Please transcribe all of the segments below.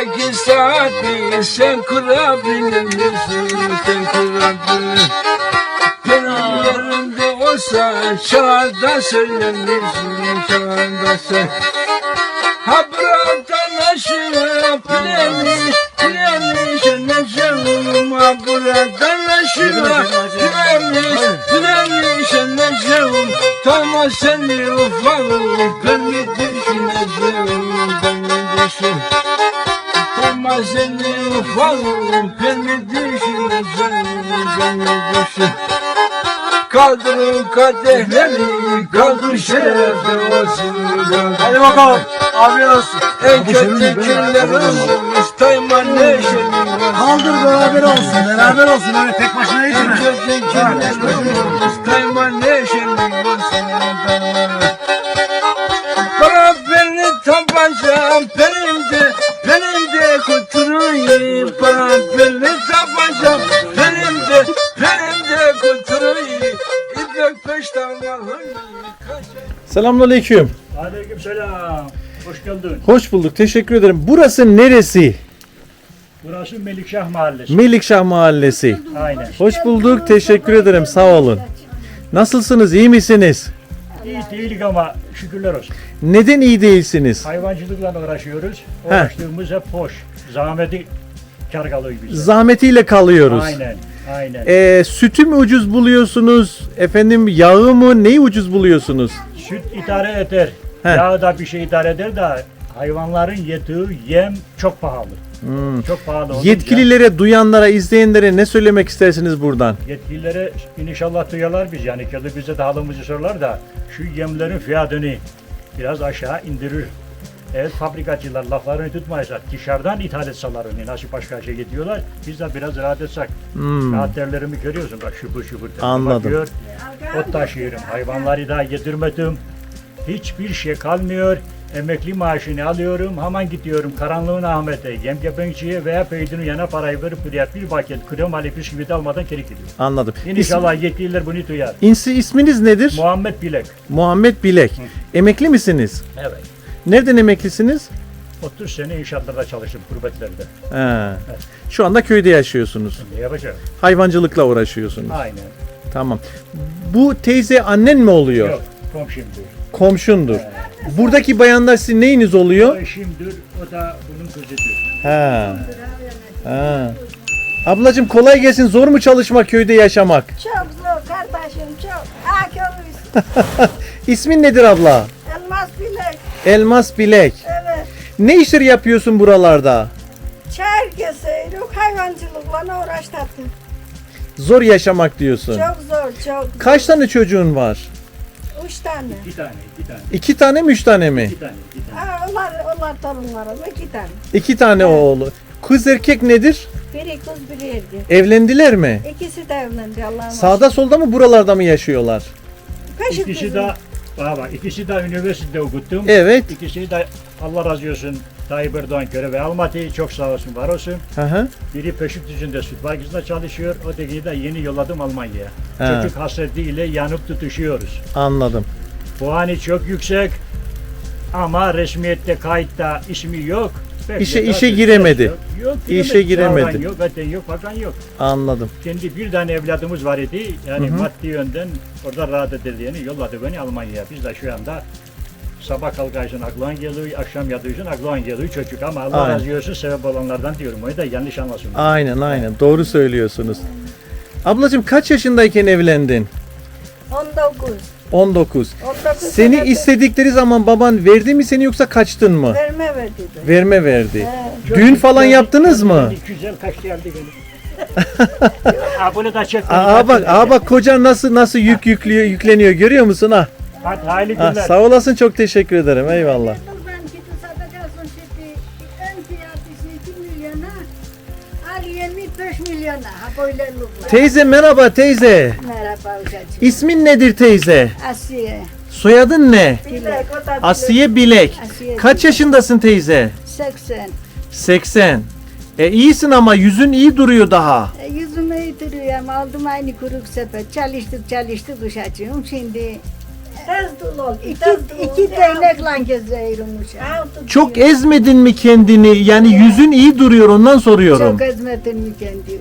Belki saati sen kurabilir misin? Sen kurabilir. Yerimde olsa çağda söylenirsin, çağda söyle. Ha buradan aşağı pleniş, pleniş neşerim. Ha buradan aşağı pleniş, pleniş neşerim. Tamam seni ufalım, ufalım, beni düşüneceğim, beni düşün. Kaldırın kadehleri, kaldır şerefli olsun. Hadi bakalım. Afiyet olsun. En kötü günlerimiz tayma neşeli Kaldır beraber olsun. Beraber olsun. Öyle tek başına En içme. kötü günlerimiz tayma neşeli İpek peşten varım Selamünaleyküm. Aleykümselam. Hoş geldin. Hoş bulduk. Teşekkür ederim. Burası neresi? Burası Melikşah Mahallesi. Melikşah Mahallesi. Aynen. Hoş bulduk. Teşekkür ederim. Sağ olun. Nasılsınız? İyi misiniz? İyi değilik ama şükürler olsun. Neden iyi değilsiniz? Hayvancılıkla uğraşıyoruz. Uğraştığımız hep boş. Zahmeti kar kalıyor bize. Zahmetiyle kalıyoruz. Aynen. Aynen. Ee, sütü mü ucuz buluyorsunuz? Efendim yağı mı? Neyi ucuz buluyorsunuz? Süt idare eder. He. Yağ da bir şey idare eder de hayvanların yediği yem çok pahalı. Çok pahalı olunca Yetkililere, duyanlara, izleyenlere ne söylemek istersiniz buradan? yetkililere inşallah duyarlar biz yani. Kendi bize de halımızı sorarlar da şu yemlerin fiyatını biraz aşağı indirir. Evet fabrikacılar laflarını tutmayacak. Dışarıdan ithal etsalarını nasıl başka şey getiriyorlar. Biz de biraz rahat etsek. Rahat derlerimi görüyorsun bak şubur. derler. Anladım. Bakıyor, ot taşıyorum. Hayvanları da yedirmedim. Hiçbir şey kalmıyor. Emekli maaşını alıyorum. Hemen gidiyorum karanlığın Ahmet'e. Yemkepenkçiye veya peydinin yana parayı verip buraya bir paket krem alıp bisküvit almadan geri gidiyor. Anladım. İnşallah yetkililer bunu duyar. İsmi, isminiz nedir? Muhammed Bilek. Muhammed Bilek. Emekli misiniz? Evet. Nereden emeklisiniz? 30 sene inşaatlarda çalıştım gurbetlerde. He. Şu anda köyde yaşıyorsunuz. Ne yapacağım? Hayvancılıkla uğraşıyorsunuz. Aynen. Tamam. Bu teyze annen mi oluyor? Yok komşumdur. Komşundur. Buradaki bayanlar sizin neyiniz oluyor? Eşimdir, o da bunun kızıdır. Ha. Ha. Ablacığım kolay gelsin. Zor mu çalışmak köyde yaşamak? Çok zor kardeşim çok. Akıllı. İsmin nedir abla? Elmas bilek. Evet. Ne işleri yapıyorsun buralarda? Kesiyoruz. Hayvancılıkla uğraştık. Zor yaşamak diyorsun. Çok zor çok. Kaç tane çocuğun var? Üç tane. İki tane, iki tane, İki tane mi üç tane mi? iki tane, iki tane. Ha, onlar, onlar torunlarım iki tane. İki tane oğlu. Kız erkek nedir? Biri kız biri erkek. Evlendiler mi? İkisi de evlendi Allah'ım. Sağda solda mı buralarda mı yaşıyorlar? Peşin İkisi de, bak, ikisi de üniversitede okuttum. Evet. İkisi de Allah razı olsun Tayyip Erdoğan görevi almadı. Çok sağ olsun, var olsun. Hı hı. Biri Beşiktaş'ında süt fabrikasında çalışıyor. Ötekini de yeni yolladım Almanya'ya. Çocuk hasretiyle yanıp tutuşuyoruz. Anladım. Puanı çok yüksek ama resmiyette kayıtta ismi yok. Bekle, İşe- işe giremedi. Yok, yok İşe giremedi. Çağıran Yok, zaten yok, bakan yok. Anladım. Kendi bir tane evladımız var idi. Yani maddi yönden orada rahat edildiğini yolladı beni Almanya'ya. Biz de şu anda sabah kalkarsın aklın geliyor, akşam yatıyorsun aklın geliyor çocuk ama Allah Aynen. razı olsun sebep olanlardan diyorum. Onu da yanlış anlasın. Aynen aynen. Doğru söylüyorsunuz. Ablacığım kaç yaşındayken evlendin? 19. 19. 19 Seni senede istedikleri zaman baban verdi mi seni yoksa kaçtın mı? Verme verdi. Verme verdi. He. Düğün falan yaptınız mı? Güzel kaç geldi beni. ha bunu da çek. Aa bak, aa bak kocan nasıl nasıl yük yüklüyor, yükleniyor görüyor musun ha? Hadi hayırlı Ha, günler. sağ olasın çok teşekkür ederim. Eyvallah. Ben gidip satacaksın şimdi en fiyatı 2 milyona al 25 milyona lukla. Teyze merhaba teyze. Merhaba hocacığım. İsmin nedir teyze? Asiye. Soyadın ne? Bilek. Asiye Bilek. Asiye. Kaç yaşındasın teyze? 80. 80. E iyisin ama yüzün iyi duruyor daha. E, yüzümü yitiriyorum aldım aynı kuruk sepet. Çalıştık çalıştık uşacığım şimdi Tez dul oldu. İki, tez dul iki oldu. değnekle geziyorum uşağım. Çok ezmedin mi kendini? Yani yüzün iyi duruyor ondan soruyorum. Çok ezmedim mi kendimi?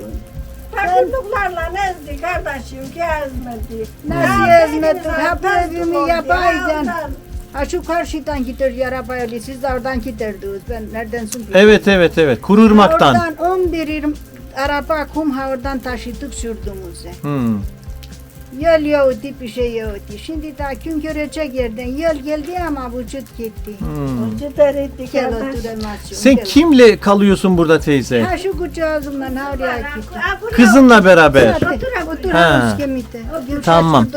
Takındıklarla ezdi kardeşim ki ezmedi. Nasıl Ya ezmedik? bu dul evimi oldu. yaparken. Ya Ha şu karşıdan gidiyor arabayla siz de oradan giderdiniz. Ben nereden sunayım? Evet evet evet. Kururmaktan. Oradan 11 araba kum ha oradan taşıdık sürdüğümüzde. Hmm. Yol yoktu bir şey yoktu. Şimdi daha gün görecek yerden yol geldi ama vücut gitti. Hmm. Ucu deriydi Gel oturamazsın. Sen gel. kimle kalıyorsun burada teyze? Ha şu oraya gitti. Ha, bu ne? Kızınla beraber. Hadi Otur, otur. Ha. Tamam.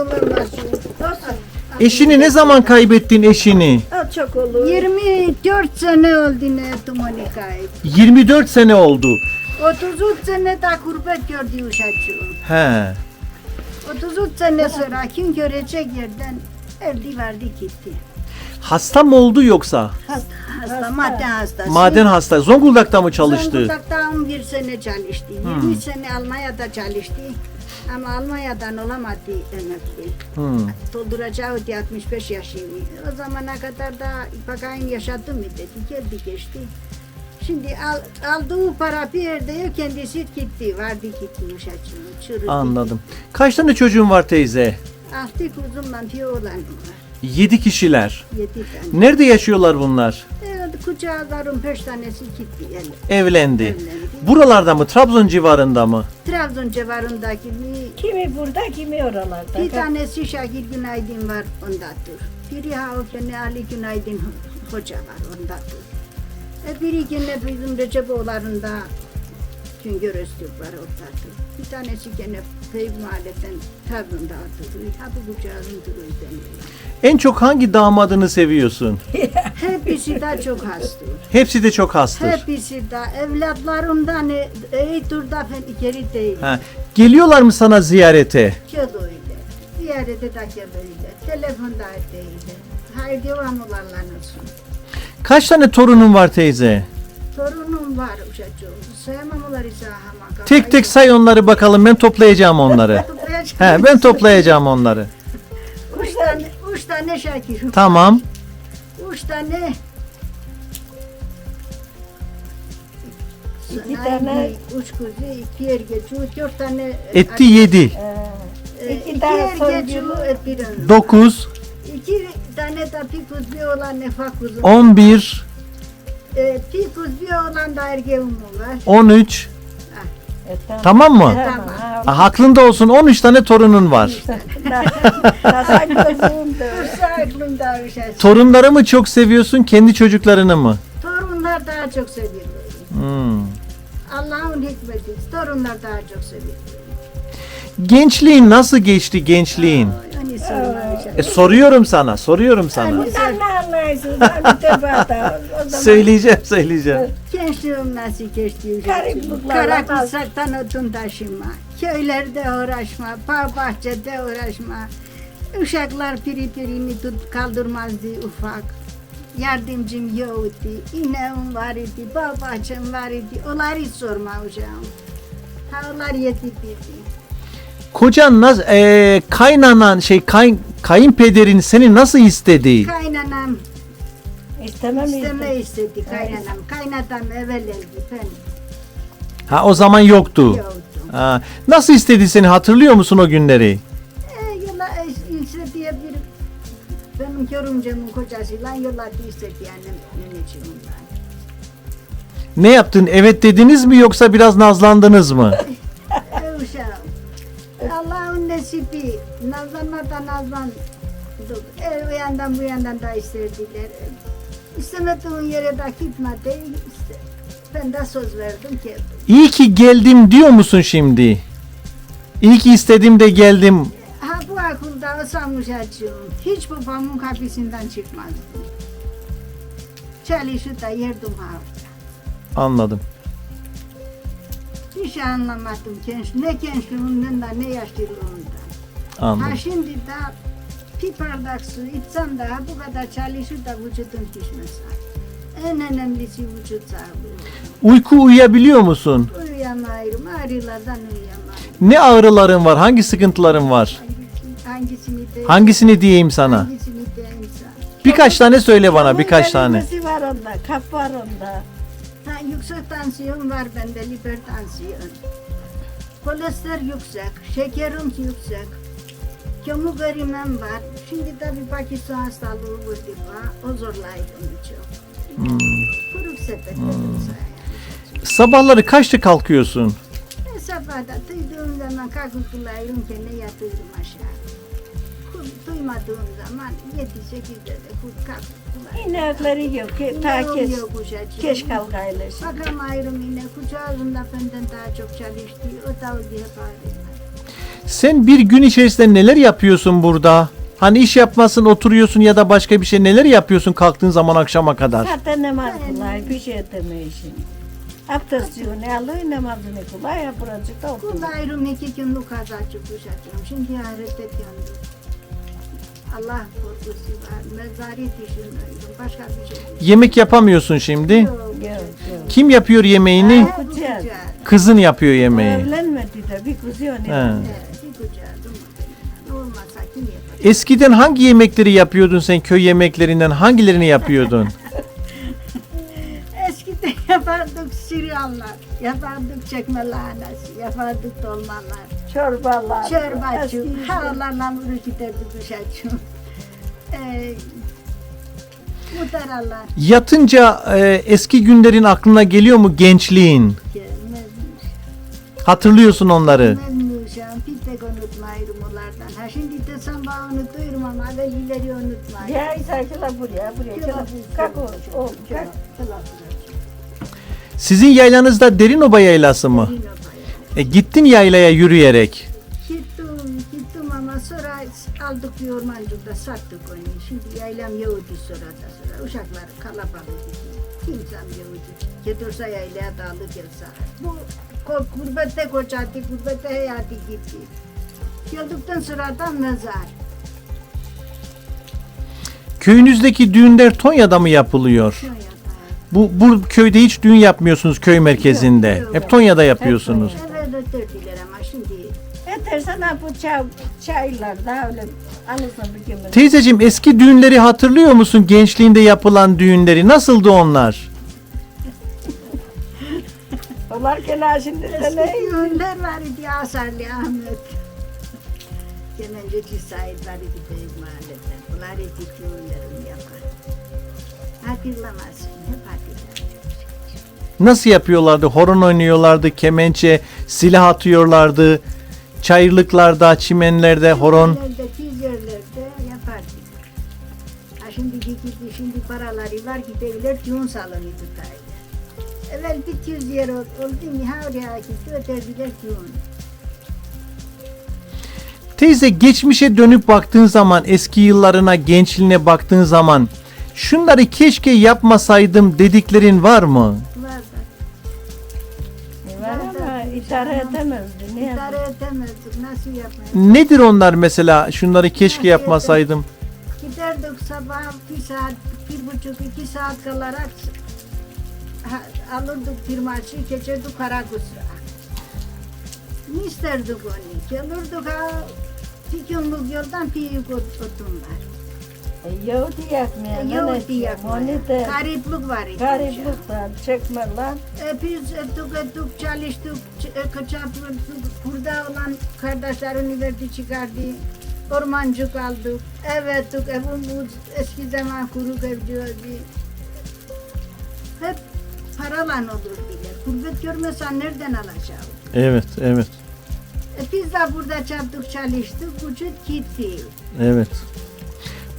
Eşini ne zaman kaybettin eşini? Çok olur. 24 sene oldu ne Monika'yı. 24 sene oldu. 33 sene daha kurbet gördü uşacığım. He. 33 sene sonra kim görecek yerden öldü verdi gitti. Hasta mı oldu yoksa? Hasta, maden hastası. Maden hasta. Zonguldak'ta mı çalıştı? Zonguldak'ta 11 sene çalıştı. 20 sene Almanya'da çalıştı. Ama Almanya'dan olamadı emekli. Hmm. Dolduracağı diye 65 yaşını. O zamana kadar da bakayım yaşadı mı dedi. Geldi geçti. Şimdi al, aldığı para bir yerde kendisi gitti. Vardı gitti uşacığım. Çürüdü. Anladım. Kaç tane çocuğun var teyze? Altı kuzumla bir oğlanım var. 7 kişiler. Yedi tane. Nerede yaşıyorlar bunlar? Evet, kucağlarım beş tanesi gitti yani. Evlendi. Evlendi. Buralarda mı? Trabzon civarında mı? Trabzon civarındaki bir, Kimi burada kimi oralarda. bir tanesi Şakir Günaydın var ondadır. Biri Havfeni Ali Günaydın ho- hoca var ondadır. E biri gene bizim Receboğullarında Güngör Öztürk var ondadır. Bir tanesi gene Feyz Mahallesi'nden Trabzon'da oturuyor. Ha bu kucağın duruyor. En çok hangi damadını seviyorsun? Hepsi de çok hastır. Hepsi de çok hastır. Hepsi de evlatlarımdan e, durda ben geri değil. Ha. Geliyorlar mı sana ziyarete? Öyle. Ziyarete de öyle. Telefonda değil. Hayır devam olanlar olsun. Kaç tane torunun var teyze? Torunum var uşacığım. Sayamam onları sahama. Tek tek say onları bakalım. Ben toplayacağım onları. He, ben toplayacağım onları. Üç tane, üç tane Şakir. Tamam. Üç tane. İki tane- Üç kuzu, iki ergeci, dört tane. Etti 7. e, İki iki tane ergeci, soygunlu. e, bir. 9. İki tane de bir kuz bir olan nefa kuzu. 11. E, bir kuz bir olan da ergeğim var. 13. E, tamam. Mı? Tamam. Ha, Ha, Aklında olsun 13 tane torunun var. Dursa aklımda uşacığım. Torunları mı çok seviyorsun, kendi çocuklarını mı? Torunlar daha çok seviyorum. Hmm. Allah'ın hikmeti. Torunlar daha çok seviyorum. Gençliğin nasıl geçti gençliğin? Hani sorma E, soruyorum sana, soruyorum sana. Sen ne anlarsın? Ben bir defa o zaman Söyleyeceğim, söyleyeceğim. Gençliğim nasıl geçti? Kara kursaktan odun taşıma. Köylerde uğraşma. Bağ bahçede uğraşma. Uşaklar biri birini tut kaldırmazdı ufak. Yardımcım yoktu. İneğim var idi, bağ bahçem var idi. Onları sorma uşağım. Ha onlar yetiştirdi. Kocan nasıl, e, kaynanan şey, kay, kayınpederin seni nasıl istedi? Kaynanam istemem isteme istedi kaynanam. Kaynatam evvel öldü ben Ha o zaman yoktu. yoktum. Ha, nasıl istedi seni hatırlıyor musun o günleri? E, yola e, işte diye bir benim görümcemin kocasıyla yolladı istedi annem neneciğimden. Ne yaptın? Evet dediniz mi yoksa biraz nazlandınız mı? Allah'ın nesibi. Nazlanmadan nazlandık. E, o yandan bu yandan da istediler. E, İstemediğin yere de gitmedi. İşte, ben de söz verdim ki. İyi ki geldim diyor musun şimdi? İyi ki istedim de geldim. Ha bu akılda osamış açığım. Hiç babamın kapısından çıkmazdı. Çalışıp da yerdim ha orada. Anladım. Hiç anlamadım genç, ne gençliğimden de ne yaşlılığımdan. Ha Anladım. şimdi de bir bardak su içsem daha bu kadar çalışır da vücudum pişmez. En önemlisi vücut sağlığı. Uyku uyuyabiliyor musun? Uyuyamayırım, ağrılardan uyuyamayırım. Ne ağrıların var? Hangi sıkıntıların var? Hangisini de Hangisini diyeyim sana? hangisini Birkaç tane söyle bana birkaç tane. Var onda, kap var onda. Yüksek tansiyon var bende, hipertansiyon. Kolesterol yüksek, şekerim yüksek. Kemik erimem var. Şimdi tabii Pakistan hastalığı vurdu bana. O zorlaydı çok. Kuruk sepet sana. Sabahları kaçta kalkıyorsun? E, sabahda duyduğum zaman kalkıp bulayım kendine yatırdım aşağı. Duymadığım zaman 7-8'de de ku- kalkıp bulayım. İnekleri yok, ki, ta uşacığım. keş kalkayla şimdi. Bakamayırım yine kucağımda benden daha çok çalıştı. O da o diye. Sen bir gün içerisinde neler yapıyorsun burada? Hani iş yapmasın oturuyorsun ya da başka bir şey neler yapıyorsun kalktığın zaman akşama kadar? Zaten namaz kılay, bir şey demeyin. Abdest suyunu alıyor, namazını kılay, buracık da oturuyor. Kulayırım iki günlük kaza çıkacağım. Şimdi ahirette yandım. Allah korkusu var. Mezari düşünüyorum. Başka bir şey. Yemek yapamıyorsun şimdi. Yok. Yok, yok. Kim yapıyor yemeğini? Ha. Kızın yapıyor yemeği. Evlenmedi de bir kızı. Evet, bir kim yapar? Eskiden hangi yemekleri yapıyordun sen köy yemeklerinden hangilerini yapıyordun? Eskiden yapardık siryanlar, yapardık çekme lahanası, yapardık dolmalar, Çorbalar. çorbacı, eski- havalarla vurup giderdik uşacığım. Ee, mutaralar Yatınca e, eski günlerin aklına geliyor mu gençliğin? gelmezmiş. Hatırlıyorsun onları. Memnuşam, bir tek unutmayırım onlardan. Ha şimdi desem bana unutuyorum ama evvelkileri unutmayırım. Ya İsa'yla buraya, buraya. Gel, kalk oğlum, oğlum, kalk. Sizin yaylanızda Derinoba yaylası mı? E, gittin yaylaya yürüyerek. Gittim, gittim ama sonra aldık bir ormancıkta sattık onu. Şimdi yaylam Yahudi sonra da sonra. Uşaklar kalabalık. Kimsem Yahudi. Getirse yaylaya dağlı gelse. Bu gurbette kocadı, gurbette hayatı gitti. Geldikten sonra da mezar. Köyünüzdeki düğünler Tonya'da mı yapılıyor? Konya'da. Bu, bu köyde hiç düğün yapmıyorsunuz köy merkezinde. Yok, yok. Hep Tonya'da yapıyorsunuz. Evet ötürdüler ama şimdi Yetersen bu çay, çaylarda öyle alırsın bir gün. Teyzeciğim eski düğünleri hatırlıyor musun? Gençliğinde yapılan düğünleri. Nasıldı onlar? Onlar gene şimdi de eski ne? düğünler var idi Asarlı Ahmet. Kemenceci Said var idi büyük mahallede. Bunlar idi düğünlerini yapar. Hatırlamazsın hep hatırlamazsın. Nasıl yapıyorlardı? Horon oynuyorlardı, kemençe, silah atıyorlardı. Çayırlıklarda, çimenlerde horon. Yerlerde, tiz yerlerde yapardık. Ha şimdi gitti, şimdi paraları var giderler düğün salonu tutarlar. Evvel bir tiz yer ol- oldu mu ha oraya gitti öterdiler düğün. Teyze geçmişe dönüp baktığın zaman, eski yıllarına, gençliğine baktığın zaman şunları keşke yapmasaydım dediklerin var mı? İdare edemezdi. Ne yapayım? idare edemezdik nasıl yapmayız? Nedir onlar mesela? Şunları keşke yapmasaydım. Giderdik sabah bir saat, bir buçuk, iki saat kalarak ha, alırdık bir maçı, geçerdik Karagus'a. Ne isterdik onu? Gelirdik ha, bir günlük yoldan bir yük ot- otum var. E, Yahudi yakmaya. ne Yok edeceğim? diye. Onu da Gariplik var çekmeler. E, biz ettik ettik çalıştık, e, kaçaplık, burada olan kardeşlerini verdi çıkardı. Ormancık aldık, ev ettik, evimiz eski zaman kuruk ev diyordu. Hep paralan olur bile. Gurbet görmesen nereden alacağım? Evet, evet, E, biz de burada çaptık çalıştık, vücut gitti. evet.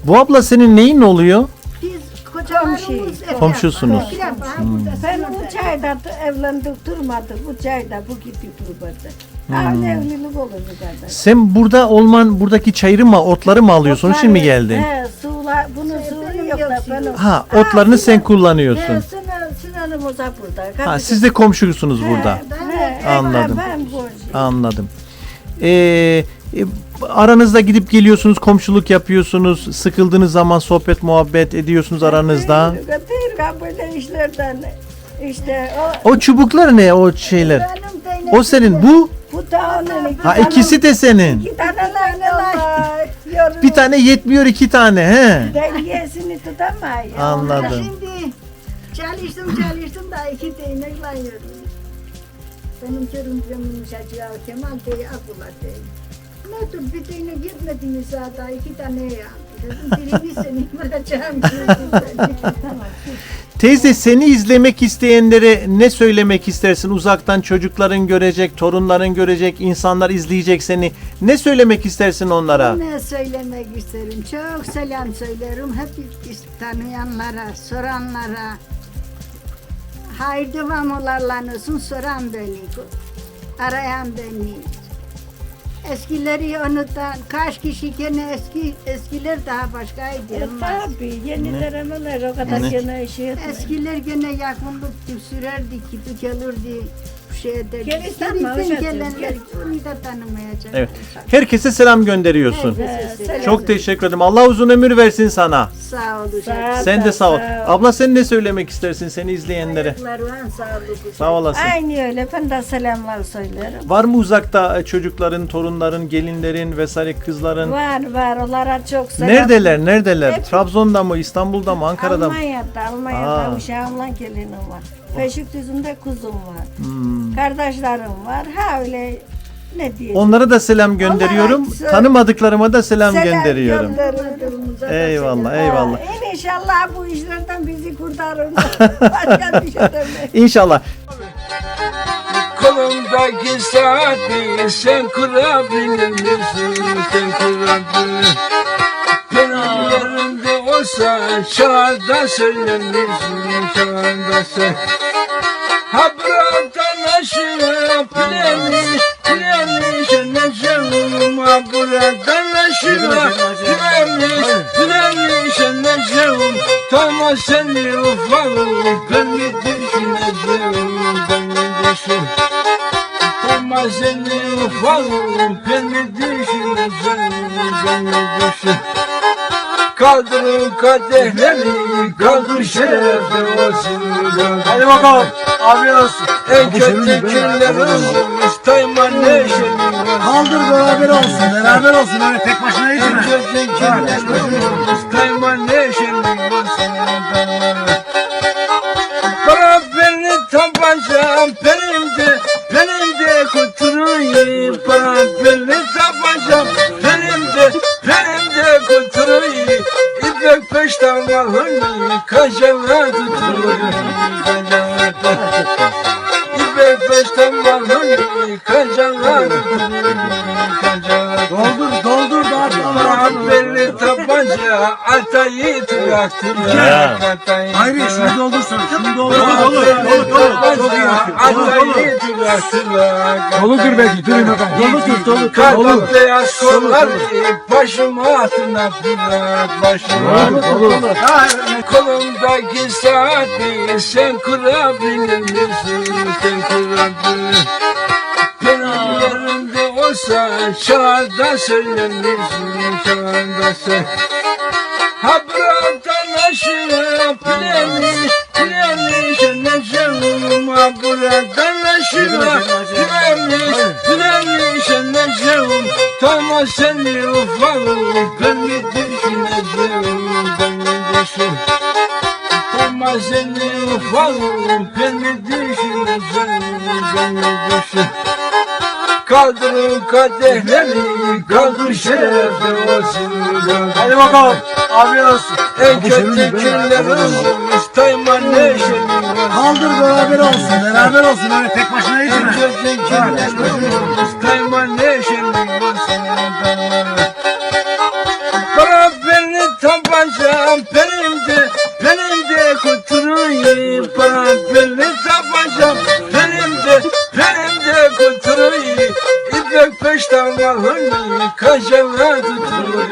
Bu abla senin neyin oluyor? Biz kocalarımız Komşu. etraf- Komşusunuz. burada Ben sınırda. bu çayda da evlendik durmadık. Bu çayda bu gitti turbada. Hmm. evlilik olur bu kadar. Sen burada olman, buradaki çayırı mı, otları mı alıyorsun? İçin mi geldin? He, sular, bunun suyu benim yok da suyu. ben Ha, otlarını sen kullanıyorsun. He, sınır, sınırımıza burada. Ha, siz de komşusunuz burada. He, Anladım. Ben, ben borcuyum. Anladım. Ee, e, aranızda gidip geliyorsunuz, komşuluk yapıyorsunuz. Sıkıldığınız zaman sohbet, muhabbet ediyorsunuz aranızda. Böyle işlerden. İşte o, O çubuklar ne o şeyler? Benim O senin bu? bu da onun. Ha ikisi de senin. İki tane yetmiyor. Bir tane yetmiyor iki tane he. Dengesini tutamayız. Anladım. Şimdi çalıştım çalıştım da iki değnek yiyorum. Benim körümcem yumuşacığı Kemal Bey Abdullah Bey. Ne tür bir değnek yetmediğini zaten iki tane aldı. Dedim birini seni bırakacağım. Teyze seni izlemek isteyenlere ne söylemek istersin? Uzaktan çocukların görecek, torunların görecek, insanlar izleyecek seni. Ne söylemek istersin onlara? ne söylemek isterim? Çok selam söylerim. Hep tanıyanlara, soranlara. Hayır devam olarlar olsun soran beni. Arayan beni. Eskileri unutan, kaç kişi gene eski eskiler daha başkaydı. E, tabii yeni denemeler o kadar Ne? gene şey etmiyor. Eskiler gene yakınlık sürerdi ki tükelirdi. Şey gelenler geldin, onu da tanımayacak. Evet. Herkese selam gönderiyorsun. Herkese selam. Çok teşekkür ederim. Allah uzun ömür versin sana. Sağ olun. Sağ ol, Sen de sağ ol. ol. Abla sen ne söylemek istersin seni izleyenlere? Sağlık. Sağ olasın. Aynı öyle ben de selamlar söylerim. Var mı uzakta e, çocukların, torunların, gelinlerin vesaire kızların? Var var onlara çok selam. Neredeler? Neredeler? Hep- Trabzon'da mı, İstanbul'da mı, Ankara'da mı? Almanya'da, Almanya'da uşağımla gelinim var. Beşikdüzü'nde kuzum var. Hmm. Kardeşlerim var. Ha öyle ne diyeyim. Onlara da selam gönderiyorum. Onlara- Tanımadıklarıma da selam, gönderiyorum. gönderiyorum. Eyvallah, eyvallah. Ha, İnşallah bu işlerden bizi kurtarır. Başka bir şey demek. İnşallah. Kolumdaki saati sen kurabilir misin? Sen kurabilir Benim yerimde olsa çağda söylemişsin Çağda sen Ha buradan aşağı pilemiş Pilemiş anneciğim Ha buradan aşağı pilemiş Pilemiş anneciğim Tamam seni ufalım Ben mi düşüneceğim Ben mi düşün Tamam seni ufalım Ben mi düşüneceğim Ben mi düşün Kaldırın kadehleri Kaldır şerefli olsun Hadi bakalım Afiyet olsun En kötü günlerimiz Tayman neşeli Kaldır beraber olsun. Beraber olsun. Öyle tek başına En içme. kötü günlerimiz Tayman neşeli olsun Bana beni tabancam Benimde Benimde kuturuyu Bana beni tabancam İpek peşten malını Kaşana tuturuyu İpek Atayı tüyaktı Ya. Hayır şunu doldursun. Şunu doldur. Dolu dolu dolu dolu. Çok iyi. Doludur belki, durayım bakalım. Doludur dolu dolu. Kalbim beyaz kollar başıma atına bırak başıma. Kolumdaki saati sen kurabilir misin? Sen kurabilir. Yerimde olsa çağda söylemişsin çağda sen. Ha buradan aşağı pilemiş, pilemiş anneciğim. Ha buradan aşağı pilemiş. Tamam seni ufalım, ben mi düşüneceğim, ben mi düşün. Tamam seni ufalım, ben mi düşüneceğim, ben mi düşün. Kaldırın kadehleri, kaldır şerefli olsun. Hadi bakalım, afiyet olsun. En kötü günlerimiz Tayman neşeli Kaldır beraber olsun. Beraber olsun. Öyle tek başına En içme. kötü günlerimiz Tayman neşeli İpek peşten malını Kaşana tuturuyu